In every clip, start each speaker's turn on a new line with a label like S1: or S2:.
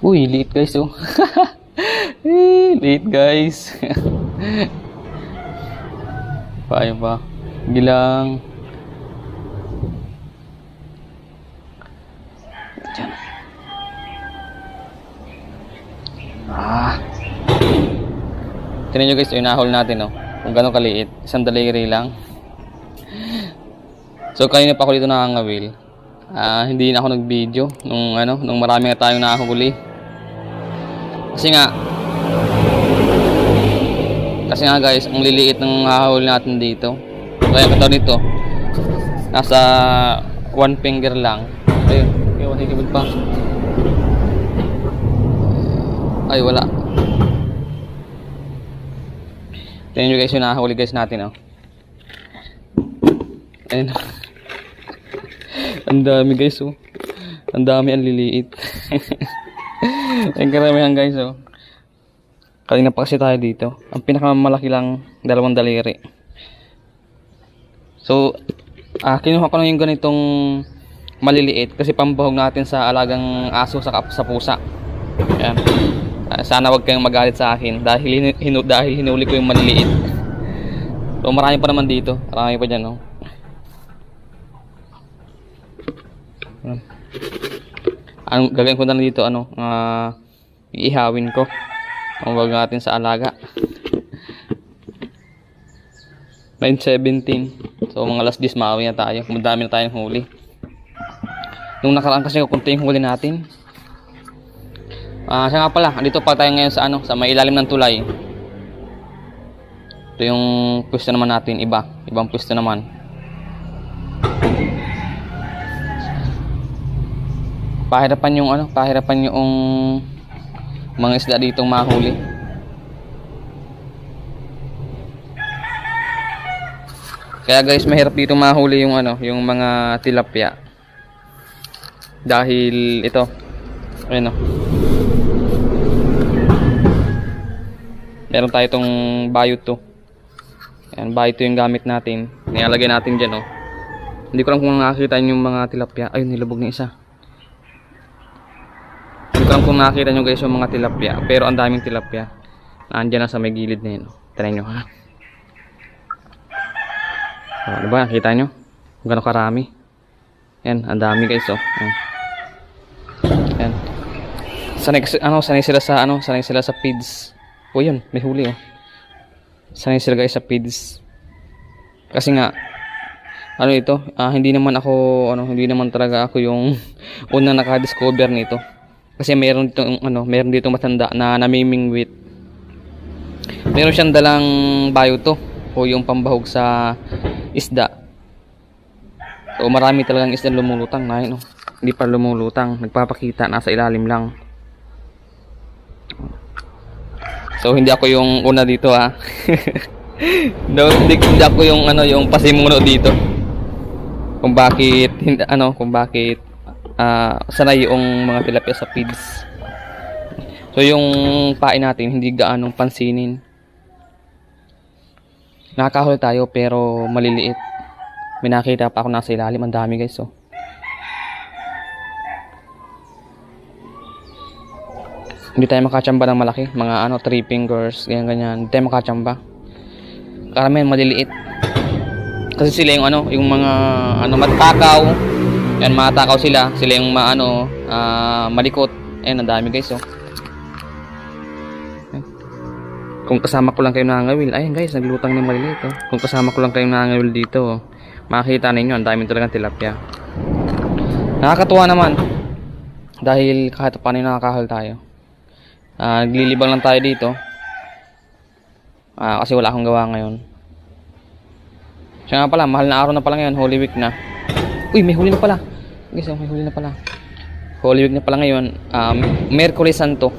S1: Uy, liit guys oh. eh, liit guys. Paano ba? Gilang. Diyan. Ah. Tignan nyo guys, yung nahol natin oh. Kung gano'ng kaliit. Isang daliri lang. So kanina pa ako dito nakangawil. Ah, hindi na ako nag-video nung ano, nung marami na tayong nakahuli. Kasi nga Kasi nga guys, ang liliit ng hahol natin dito. Kaya ito nito. Nasa one finger lang. Ayun, ayun, higibig pa. Ay, wala. Tingnan nyo guys yung nakahuli guys natin oh. Ayun. Ang dami guys oh. Ang dami ang liliit. Ang karamihan guys oh. Kanina pa kasi tayo dito. Ang pinakamalaki lang dalawang daliri. So, ah, kinuha ko na yung ganitong maliliit kasi pambahog natin sa alagang aso sa, sa pusa. Ayan. Ah, sana wag kayong magalit sa akin dahil, hin- hinu- dahil hinuli ko yung maliliit. So, marami pa naman dito. Marami pa dyan, no? Ayan. Ang gagawin ko na dito, ano, ah, iihawin ko. Ang wag natin sa alaga. 9.17. So, mga last days, maawi na tayo. Madami na tayong huli. Nung nakaraan kasi kunti yung huli natin. Ah, siya nga pala, andito pa tayo ngayon sa ano, sa may ilalim ng tulay. Ito yung pwesto naman natin, iba. Ibang pwesto naman. Pahirapan yung ano, pahirapan yung mga isda ditong mahuli. Kaya guys, mahirap dito mahuli yung ano, yung mga tilapia. Dahil ito, ayun o. Meron tayo itong bayot to. Ayan, bayot to yung gamit natin. Nilalagay natin dyan oh. Hindi ko lang kung nakakita yung mga tilapia. Ayun, nilubog na isa. Ko lang kung nakakita nyo guys yung mga tilapia. Pero ang daming tilapia. Nandiyan na sa may gilid na yun. oh. Try nyo ha. Oh, ano ba? Nakita nyo? Kung gano'ng karami. Yan, ang dami guys oh. Yan. Sanay, ano, sanay sila sa ano, sanay sila sa feeds. O yun, may huli oh. Sanay sila guys sa feeds. Kasi nga, ano ito, ah, hindi naman ako, ano, hindi naman talaga ako yung unang nakadiscover nito. Kasi meron dito, ano, meron dito matanda na namimingwit. Meron siyang dalang bayo to o yung pambahog sa isda. So marami talagang isda lumulutang na oh. Hindi pa lumulutang, nagpapakita nasa ilalim lang. So hindi ako yung una dito ha. no, hindi, hindi ako yung ano yung pasimuno dito. Kung bakit hindi, ano, kung bakit ah sanay yung mga tilapia sa feeds. So yung pain natin hindi gaanong pansinin. Nakakahuli tayo pero maliliit. May nakita pa ako nasa ilalim. Ang dami guys oh. Hindi tayo makachamba ng malaki. Mga ano, three fingers, ganyan ganyan. Hindi tayo makachamba. Karamihan maliliit. Kasi sila yung ano, yung mga ano matakaw. Yan, matakaw sila. Sila yung ma, ano, ah, malikot. Ayan, ang dami guys oh. Ayan. Kung kasama ko lang kayo nangangawil, ayun guys, naglutang ng maliliit oh. Kung kasama ko lang kayo nangangawil dito, oh, makikita ninyo, ang dami talagang tilapia. Nakakatuwa naman. Dahil kahit paano nakakahal tayo. Ah, naglilibang lang tayo dito. Ah, kasi wala akong gawa ngayon. Siya nga pala, mahal na araw na pala ngayon, Holy Week na. Uy, may huli na pala. Guys, may huli na pala. Holy Week na pala ngayon. Um, Mercury Santo.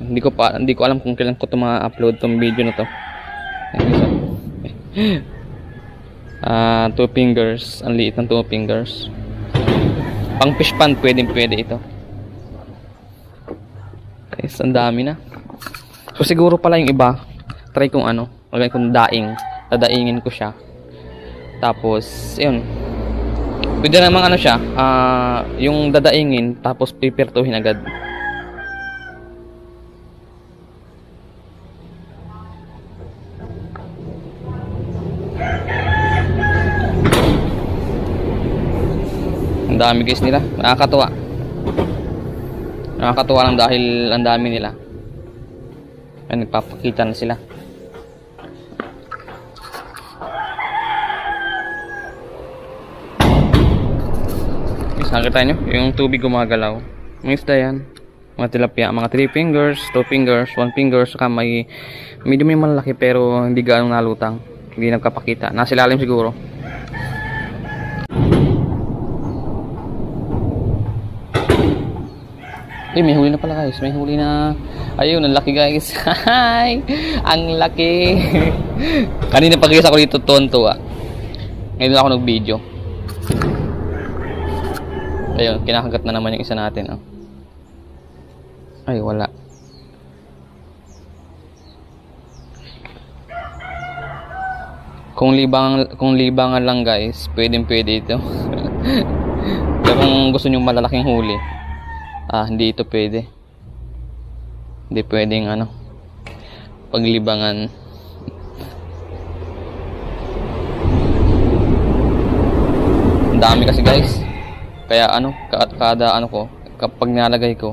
S1: Hindi ko pa, hindi ko alam kung kailan ko to ma-upload tong video na to. Ah, two fingers. Ang liit ng two fingers. Pang fish pan, pwedeng pwede ito. Guys, ang dami na. So siguro pala yung iba, try kong ano, lagay kong daing. Dadaingin ko siya. Tapos, yun. Pwede namang ano siya, uh, yung dadaingin tapos pipirtuhin agad. Ang dami guys nila, nakakatuwa. Nakakatuwa lang dahil ang dami nila. Ay, nagpapakita na sila. Nakita nyo? Yung tubig gumagalaw. May isda yan. Mga tilapia, mga 3 fingers, 2 fingers, 1 fingers, saka may medyo may malaki pero hindi gaano nalutang. Hindi nagkapakita. Nasa ilalim siguro. Eh, may huli na pala guys. May huli na. Ayun, ang laki guys. Hi! Ang laki. Kanina pag ako dito tonto ah. Ngayon ako nag-video. Ayun, kinakagat na naman yung isa natin. Oh. Ay, wala. Kung libangan, kung libangan lang guys, pwedeng pwede ito. Pero kung gusto nyo malalaking huli, ah, hindi ito pwede. Hindi pwedeng ano, paglibangan. Ang dami kasi guys. Kaya ano, ka- kada ano ko, kapag nalagay ko,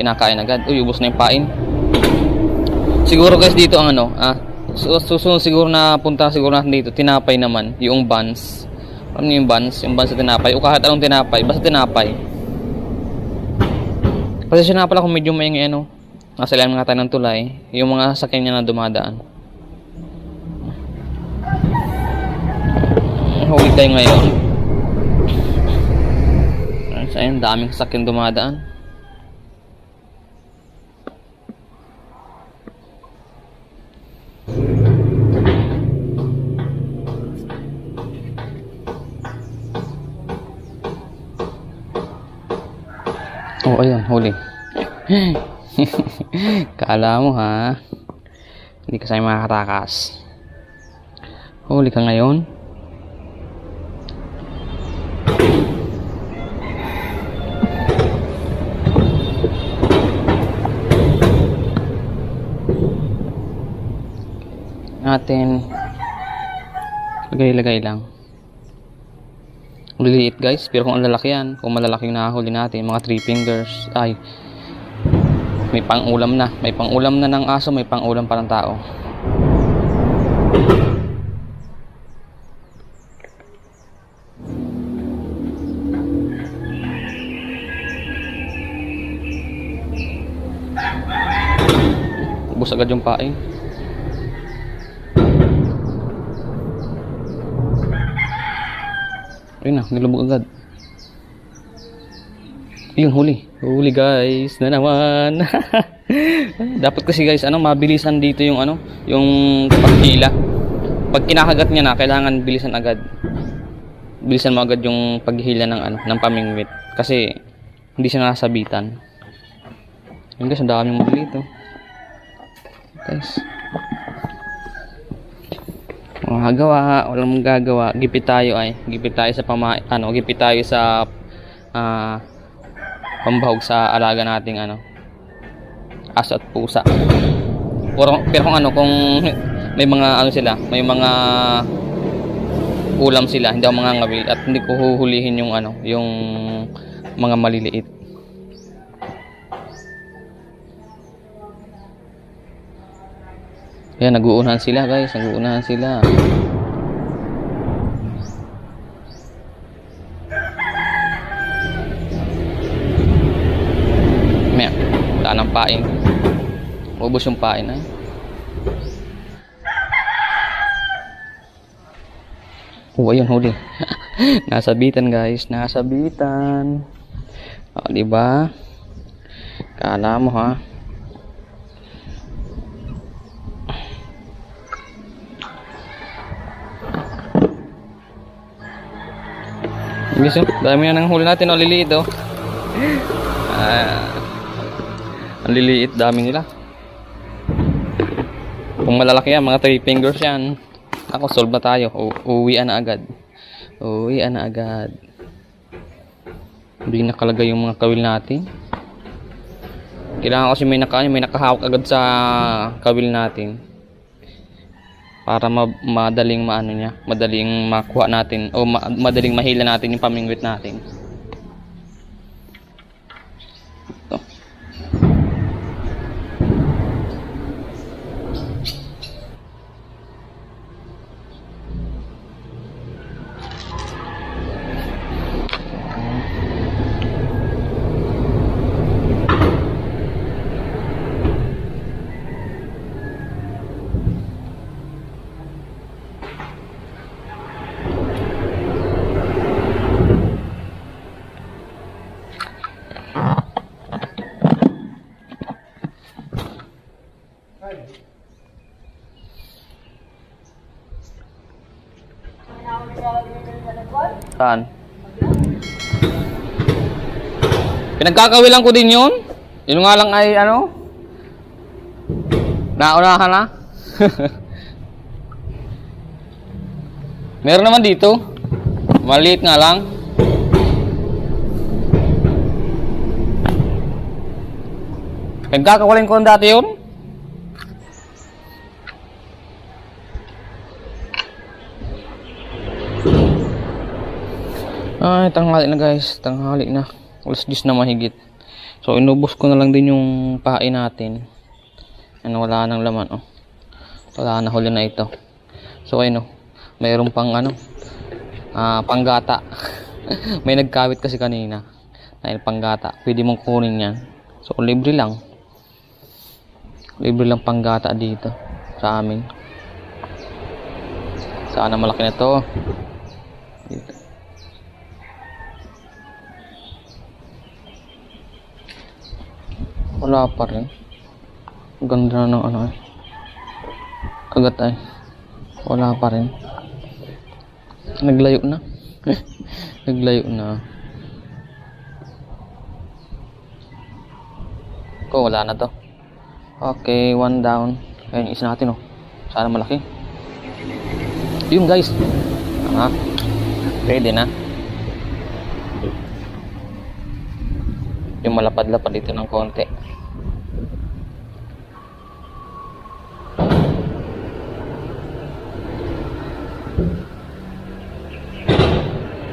S1: kinakain agad. Uy, ubos na yung pain. Siguro guys dito ang ano, ah, su- susunod siguro na punta siguro natin dito, tinapay naman, yung buns. Alam niyo yung buns? Yung buns sa tinapay. O kahit anong tinapay, basta tinapay. Pasensya na pala kung medyo may ano, nasa ilalim nga tayo ng tulay, yung mga sakyan niya na dumadaan. Huli tayo ngayon. Ayun, daming sakyan dumadaan. Oh, ayun, huli. Kala mo ha, hindi ka sa'yo makakatakas. Huli ka ngayon? Natin. Lagay-lagay lang. Liliit guys pero kung ang lalaki yan kung malalaki yung nahuli natin mga 3 fingers ay may pang ulam na. May pang ulam na ng aso may pang ulam pa ng tao. Ubos agad yung pain Ayun na, nilubog agad. Yun, huli. Huli guys, na naman. Dapat kasi guys, ano, mabilisan dito yung ano, yung paghila. Pag kinakagat niya na, kailangan bilisan agad. Bilisan mo agad yung paghila ng ano, ng pamingwit. Kasi hindi siya nasabitan. Yun guys, ang daming mga dito. Guys. Magagawa, walang magagawa. Gipit tayo ay, gipit tayo sa pama, ano, gipit tayo sa ah pambahog sa alaga nating ano aso at pusa. Pero, pero kung ano, kung may mga ano sila, may mga ulam sila, hindi ako mga ngawil at hindi ko huhulihin yung ano, yung mga maliliit. Yan, nag-uunahan sila guys, nag-uunahan sila. May, wala nang pain. Ubus yung pain ay. Oh, ayun, huli. nasabitan guys, nasabitan. O, di ba? Kala mo ha. Guys, dami na ng huli natin, oh, liliit, oh. Ah, ang liliit, dami nila. Kung malalaki yan, mga 3 fingers yan. Ako, solve na tayo. U uwian na agad. Uwian na agad. Hindi nakalagay yung mga kawil natin. Kailangan kasi may naka, may nakahawak agad sa kawil natin. Para ma- madaling maano niya, madaling makuha natin o ma- madaling mahila natin yung pamingwit natin. Saan? Pinagkakawilan ko din yun. Yun nga lang ay ano? Naunahan na. Meron naman dito. Maliit nga lang. Pinagkakawalin ko dati yun. Ay, tanghali na guys. Tanghali na. Alas 10 na mahigit. So, inubos ko na lang din yung pain natin. Ano, wala nang laman, oh. Wala na, huli na ito. So, ayun, oh. Mayroon pang, ano, ah, panggata. May nagkawit kasi kanina. Dahil panggata. Pwede mong kunin yan. So, libre lang. Libre lang panggata dito. Sa amin. Sana malaki na to. Wala pa rin. Ganda na ng ano eh. Kagat ay. Wala pa rin. Naglayo na. Naglayo na. Ko, wala na to. Okay, one down. Ayun, isa natin oh. Sana malaki. Yun guys. Ah, pwede na. Yung malapad-lapad dito ng konti.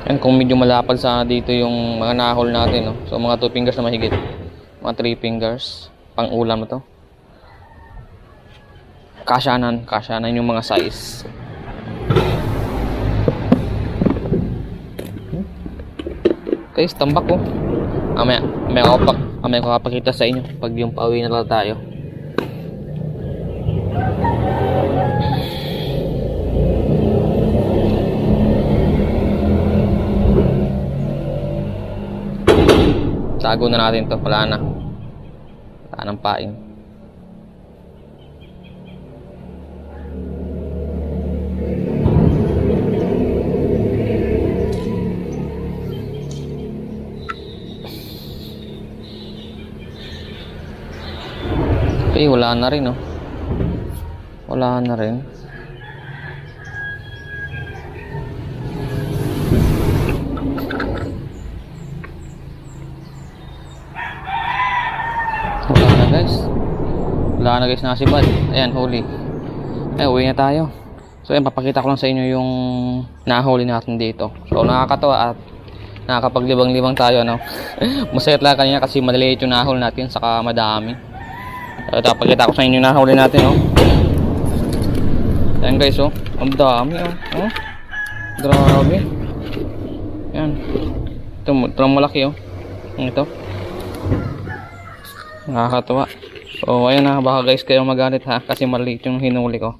S1: Yan, kung medyo malapad sa dito yung mga nahol natin, no? So, mga 2 fingers na mahigit. Mga 3 fingers. Pang ulam na to. Kasyanan. Kasyanan yung mga size. Guys, tambak ko. Amaya, amaya ko pa, amaya ko kapakita sa inyo pag yung pauwi na tayo. Tago na natin to, wala na. Wala nang pain. Eh, wala na rin, oh. Wala na rin. Wala na, guys. Wala na, guys, nasibad. Ayan, huli. Ay, uwi na tayo. So, ayan, papakita ko lang sa inyo yung nahuli natin dito. So, nakakatawa at nakakapaglibang-libang tayo, no? Masaya lang kanina kasi maliliit yung nahuli natin, saka madami. So, ito, pakita ko sa inyo na huli natin, oh. Ayan guys, oh. Ang dami, oh. oh. Grabe. Ayan. Ito, ito malaki, oh. Ito. Nakakatawa. So, ayan na. Baka guys kayo magalit ha. Kasi maliit yung hinuli ko.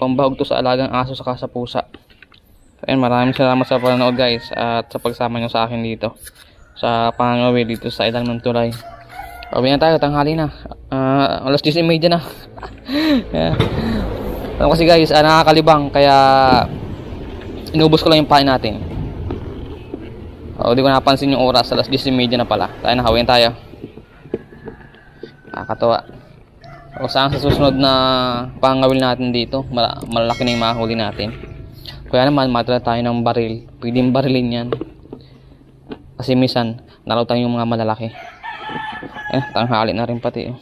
S1: Pambahog to sa alagang aso saka sa pusa. So, ayan. Maraming salamat sa panonood guys. At sa pagsama nyo sa akin dito. Sa pangangawi dito sa ilang ng tulay. Uwi na tayo, tanghali na. Ah, alas 10.30 na. yeah. Ano kasi guys, ah, nakakalibang kaya inubos ko lang yung pain natin. O, di ko napansin yung oras, alas 10.30 na pala. Tayo na, hawin tayo. Nakakatawa. O, saan sa susunod na pangawil natin dito, mal- malaki na yung mahuli natin. Kaya naman, matala tayo ng baril. Pwedeng barilin yan. Kasi minsan, nalaw tayo yung mga malalaki. Eh, tanghali na rin pati. Oh.